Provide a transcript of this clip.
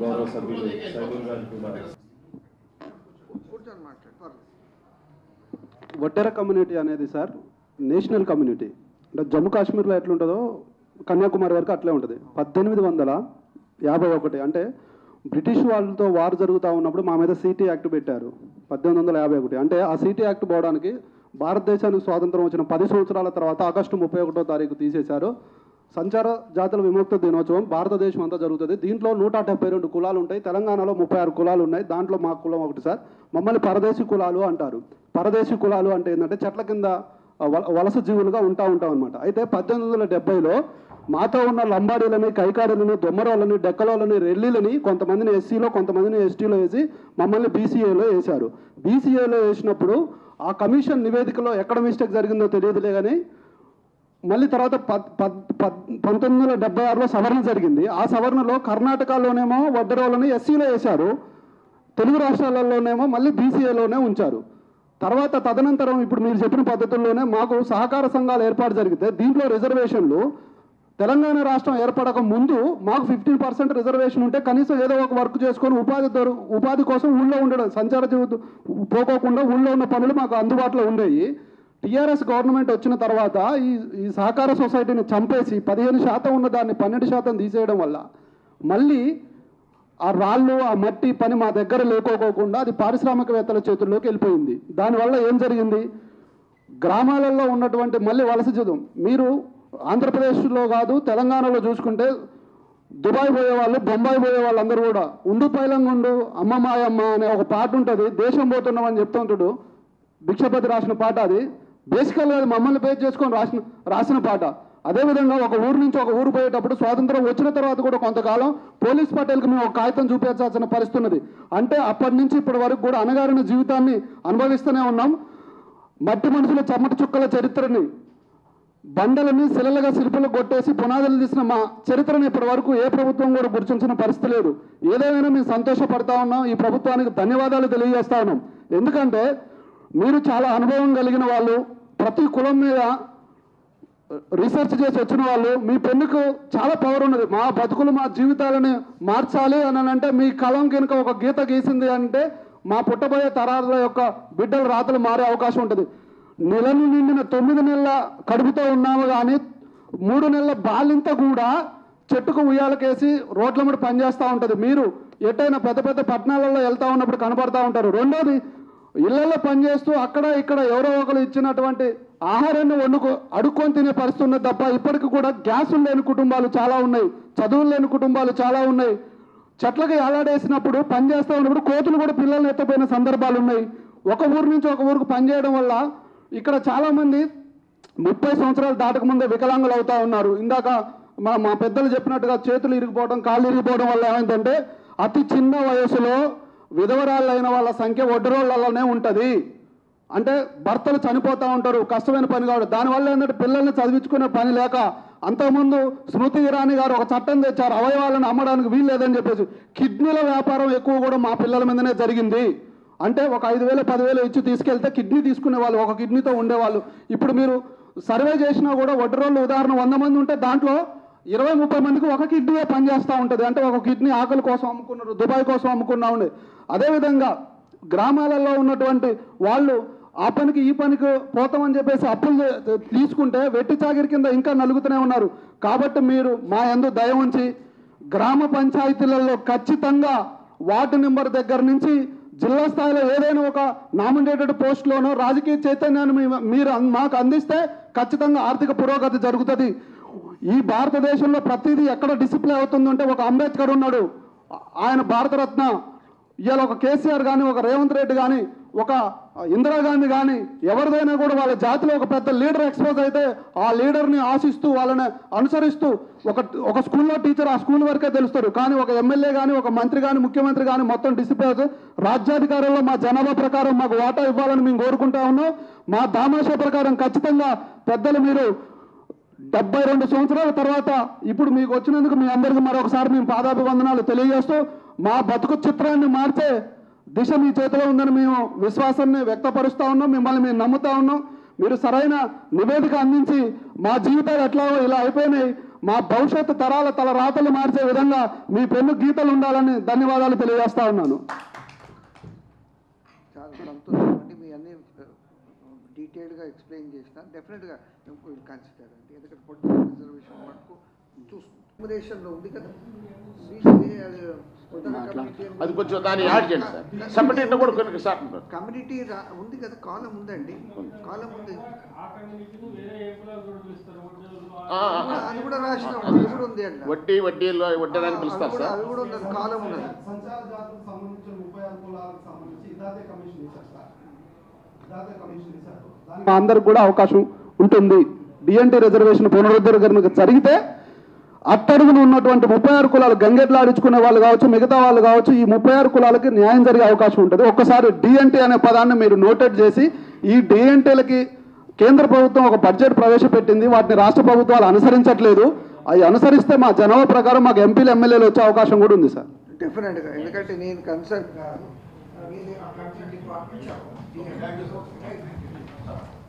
గౌరవ సభ్యులు సైదుల్ గారు కూడా వడ్డెర కమ్యూనిటీ అనేది సార్ నేషనల్ కమ్యూనిటీ. అంటే జమ్మూ కాశ్మీర్లో ఎట్లుంటుందో కన్యాకుమారి వరకు అట్లే ఉంటుంది. పద్దెనిమిది వందల యాభై ఒకటి. అంటే బ్రిటిష్ వాళ్ళతో వార్ జరుగుతూ ఉన్నప్పుడు మా మీద సిటీ యాక్ట్ పెట్టారు. పద్దెనిమిది వందల యాభై ఒకటి. అంటే ఆ సిటీ యాక్ట్ పోవడానికి భారతదేశానికి స్వాతంత్రం వచ్చిన పది సంవత్సరాల తర్వాత ఆగస్టు ముప్పై ఒకటో తారీఖు తీసేశారు. సంచార జాతుల విముక్త దినోత్సవం భారతదేశం అంతా జరుగుతుంది. దీంట్లో నూట డెబ్బై రెండు కులాలు ఉంటాయి. తెలంగాణలో ముప్పై ఆరు కులాలు ఉన్నాయి. దాంట్లో మా కులం ఒకటి సార్. మమ్మల్ని పరదేశీ కులాలు అంటారు. పరదేశీ కులాలు అంటే ఏంటంటే చెట్ల కింద వల- వలస జీవులుగా ఉంటా ఉంటాం అనమాట అయితే పద్దెనిమిది వందల డెబ్బైలో మాతో ఉన్న లంబాడీలని కైకారులని దొమ్మరోళ్ళని డెక్కలోళ్ళని రెల్లీలని కొంతమందిని ఎస్సీలో కొంతమందిని ఎస్టీలో వేసి మమ్మల్ని బీసీఏలో వేశారు. బీసీఏలో వేసినప్పుడు ఆ కమిషన్ నివేదికలో ఎక్కడ మిస్టేక్ జరిగిందో తెలియదులే కానీ మళ్ళీ తర్వాత పద్ పంతొమ్మిది వందల డెబ్బై ఆరులో సవరణ జరిగింది. ఆ సవరణలో కర్ణాటకలోనేమో వడ్డరోళ్ళని ఎస్సీలో వేశారు. తెలుగు రాష్ట్రాలలోనేమో మళ్ళీ బీసీఏలోనే ఉంచారు. తర్వాత తదనంతరం ఇప్పుడు మీరు చెప్పిన పద్ధతుల్లోనే మాకు సహకార సంఘాలు ఏర్పాటు జరిగితే దీంట్లో రిజర్వేషన్లు తెలంగాణ రాష్ట్రం ఏర్పడక ముందు మాకు ఫిఫ్టీన్ పర్సెంట్ రిజర్వేషన్ ఉంటే కనీసం ఏదో ఒక వర్క్ చేసుకొని ఉపాధి దొర ఉపాధి కోసం ఊళ్ళో ఉండడం సంచార పోకోకుండా ఊళ్ళో ఉన్న పనులు మాకు అందుబాటులో ఉండేవి టీఆర్ఎస్ గవర్నమెంట్ వచ్చిన తర్వాత ఈ ఈ సహకార సొసైటీని చంపేసి పదిహేను శాతం ఉన్న దాన్ని పన్నెండు శాతం తీసేయడం వల్ల మళ్ళీ ఆ రాళ్ళు ఆ మట్టి పని మా దగ్గర లేకోకోకుండా అది పారిశ్రామికవేత్తల చేతుల్లోకి వెళ్ళిపోయింది. దానివల్ల ఏం జరిగింది? గ్రామాలలో ఉన్నటువంటి మళ్ళీ వలస చదువు మీరు ఆంధ్రప్రదేశ్లో కాదు తెలంగాణలో చూసుకుంటే దుబాయ్ పోయే వాళ్ళు బొంబాయి పోయే వాళ్ళందరూ కూడా ఉండు పైలంగుండు అమ్మ మాయమ్మ అనే ఒక పాట ఉంటుంది. దేశం పోతున్నామని చెప్తుంటాడు భిక్షపతి రాసిన పాట అది. బేసికల్గా మమ్మల్ని బేస్ చేసుకొని రాసిన రాసిన పాట. అదేవిధంగా ఒక ఊరు నుంచి ఒక ఊరు పోయేటప్పుడు స్వాతంత్రం వచ్చిన తర్వాత కూడా కొంతకాలం పోలీస్ పటేల్కి మేము ఒక కాగితం చూపించాల్సిన పరిస్థితి ఉన్నది. అంటే అప్పటి నుంచి ఇప్పటి వరకు కూడా అనగారిన జీవితాన్ని అనుభవిస్తూనే ఉన్నాం. మట్టి మనుషుల చెమట చుక్కల చరిత్రని బండలని శిలలుగా శిల్పులు కొట్టేసి పునాదులు తీసిన మా చరిత్రను ఇప్పటి వరకు ఏ ప్రభుత్వం కూడా గుర్తించిన పరిస్థితి లేదు. ఏదేమైనా మేము సంతోషపడతా ఉన్నాం. ఈ ప్రభుత్వానికి ధన్యవాదాలు తెలియజేస్తా ఉన్నాం. ఎందుకంటే మీరు చాలా అనుభవం కలిగిన వాళ్ళు ప్రతి కులం మీద రీసెర్చ్ చేసి వచ్చిన వాళ్ళు మీ పెన్నుకు చాలా పవర్ ఉన్నది. మా బతుకులు మా జీవితాలని మార్చాలి అని అంటే మీ కలం కనుక ఒక గీత గీసింది అంటే మా పుట్టబోయే తరాల యొక్క బిడ్డల రాతలు మారే అవకాశం ఉంటుంది. నెలను నిండిన తొమ్మిది నెలల కడుపుతో ఉన్నాము కానీ మూడు నెలల బాలింత కూడా చెట్టుకు ఉయ్యాలకేసి రోడ్ల మీద పనిచేస్తూ ఉంటుంది. మీరు ఎటైనా పెద్ద పెద్ద పట్టణాలలో వెళ్తూ ఉన్నప్పుడు కనపడతా ఉంటారు. రెండోది ఇళ్ళలో పనిచేస్తూ అక్కడ ఇక్కడ ఎవరో ఒకరు ఇచ్చినటువంటి ఆహారాన్ని వండుకో అడుక్కొని తినే పరిస్థితి ఉన్నది తప్ప ఇప్పటికి కూడా గ్యాసులు లేని కుటుంబాలు చాలా ఉన్నాయి. చదువులు లేని కుటుంబాలు చాలా ఉన్నాయి. చెట్లకి ఎలాడేసినప్పుడు పని చేస్తూ ఉన్నప్పుడు కోతులు కూడా పిల్లల్ని ఎత్తపోయిన సందర్భాలు ఉన్నాయి. ఒక ఊరు నుంచి ఒక ఊరికి పనిచేయడం వల్ల ఇక్కడ చాలామంది ముప్పై సంవత్సరాలు దాటకముందే వికలాంగులు అవుతా ఉన్నారు. ఇందాక మా మా పెద్దలు చెప్పినట్టుగా చేతులు ఇరిగిపోవడం కాళ్ళు ఇరిగిపోవడం వల్ల ఏమైందంటే అతి చిన్న వయసులో విధవరాళ్ళైన వాళ్ళ సంఖ్య ఒడ్డరోళ్ళలోనే ఉంటుంది. అంటే భర్తలు చనిపోతూ ఉంటారు కష్టమైన పని కావడం దానివల్ల ఏంటంటే పిల్లల్ని చదివించుకునే పని లేక అంతకుముందు స్మృతి ఇరానీ గారు ఒక చట్టం తెచ్చారు అవయవాలను అమ్మడానికి వీలు లేదని చెప్పేసి. కిడ్నీల వ్యాపారం ఎక్కువ కూడా మా పిల్లల మీదనే జరిగింది. అంటే ఒక ఐదు వేలు పదివేలు ఇచ్చి తీసుకెళ్తే కిడ్నీ తీసుకునే వాళ్ళు ఒక కిడ్నీతో ఉండేవాళ్ళు. ఇప్పుడు మీరు సర్వే చేసినా కూడా ఒడ్డరోళ్ళు ఉదాహరణ వంద మంది ఉంటే దాంట్లో ఇరవై ముప్పై మందికి ఒక కిడ్నీ పనిచేస్తూ ఉంటుంది. అంటే ఒక కిడ్నీ ఆకలి కోసం అమ్ముకున్నారు దుబాయ్ కోసం అమ్ముకున్నా ఉండే అదేవిధంగా గ్రామాలలో ఉన్నటువంటి వాళ్ళు ఆ పనికి ఈ పనికి పోతామని చెప్పేసి అప్పులు తీసుకుంటే వెట్టి చాకిరి కింద ఇంకా నలుగుతూనే ఉన్నారు. కాబట్టి మీరు మా ఎందు దయ ఉంచి గ్రామ పంచాయతీలలో ఖచ్చితంగా వార్డు నెంబర్ దగ్గర నుంచి జిల్లా స్థాయిలో ఏదైనా ఒక నామినేటెడ్ పోస్టులోనో రాజకీయ చైతన్యాన్ని మీరు మాకు అందిస్తే ఖచ్చితంగా ఆర్థిక పురోగతి జరుగుతుంది. ఈ భారతదేశంలో ప్రతిదీ ఎక్కడ డిసిప్లే అవుతుందంటే ఒక అంబేద్కర్ ఉన్నాడు. ఆయన భారతరత్న ఇవాళ ఒక కేసీఆర్ కానీ ఒక రేవంత్ రెడ్డి కానీ ఒక ఇందిరాగాంధీ కానీ ఎవరిదైనా కూడా వాళ్ళ జాతిలో ఒక పెద్ద లీడర్ ఎక్స్పోజ్ అయితే ఆ లీడర్ని ఆశిస్తూ వాళ్ళని అనుసరిస్తూ ఒక ఒక స్కూల్లో టీచర్ ఆ స్కూల్ వరకే తెలుస్తారు. కానీ ఒక ఎమ్మెల్యే కానీ ఒక మంత్రి కానీ ముఖ్యమంత్రి కానీ మొత్తం డిసిప్లిన్ రాజ్యాధికారంలో మా జనాభా ప్రకారం మాకు వాటా ఇవ్వాలని మేము కోరుకుంటా ఉన్నాం. మా దామాషా ప్రకారం ఖచ్చితంగా పెద్దలు మీరు డెబ్బై రెండు సంవత్సరాల తర్వాత ఇప్పుడు మీకు వచ్చినందుకు మీ అందరికీ మరొకసారి మేము పాదాభివందనాలు తెలియజేస్తూ మా బతుకు చిత్రాన్ని మార్చే దిశ మీ చేతిలో ఉందని మేము విశ్వాసాన్ని వ్యక్తపరుస్తూ ఉన్నాం. మిమ్మల్ని మేము నమ్ముతా ఉన్నాం. మీరు సరైన నివేదిక అందించి మా జీవితాలు ఎట్లా ఇలా అయిపోయినాయి. మా భవిష్యత్తు తరాల తల రాతలు మార్చే విధంగా మీ పెన్ను గీతలు ఉండాలని ధన్యవాదాలు తెలియజేస్తా ఉన్నాను చాలా సంతోషం అండి మీ అన్ని డీటెయిల్గా ఎక్స్ప్లెయిన్ చేసిన డెఫినెట్గా విల్ కన్సిడర్ అండి. ఎందుకంటే పొలిటికల్ రిజర్వేషన్ మటుకు చూసుకుంటాం ఉంది కదా. అది అది కొంచెం దాన్ని యాడ్ చేయండి సార్. సెపరేట్ కూడా కొన్ని సార్ కమ్యూనిటీ ఉంది కదా కాలం ఉందండి. కాలం ఉంది. అది కూడా రాసిన అది కూడా ఉంది అండి వడ్డీ వడ్డీలో అవి పిలుస్తారు కూడా సార్. అవి కూడా ఉన్నది. కాలం ఉన్నది. అందరికి కూడా అవకాశం ఉంటుంది. డిఎన్టీ రిజర్వేషన్ పునరుద్ధరణ జరిగితే అట్టడుగున ఉన్నటువంటి ముప్పై ఆరు కులాలు గంగెట్లాడించుకునే వాళ్ళు కావచ్చు మిగతా వాళ్ళు కావచ్చు ఈ ముప్పై ఆరు కులాలకి న్యాయం జరిగే అవకాశం ఉంటుంది. ఒక్కసారి డిఎన్టీ అనే పదాన్ని మీరు నోటెడ్ చేసి ఈ డిఎన్టీలకి కేంద్ర ప్రభుత్వం ఒక బడ్జెట్ ప్రవేశపెట్టింది. వాటిని రాష్ట్ర ప్రభుత్వాలు అనుసరించట్లేదు. అవి అనుసరిస్తే మా జనాభా ప్రకారం మాకు ఎంపీలు ఎమ్మెల్యేలు వచ్చే అవకాశం కూడా ఉంది సార్. డెఫినెట్గా ఎందుకంటే నేను concern with the accounting department. Thank you, sir. Thank you.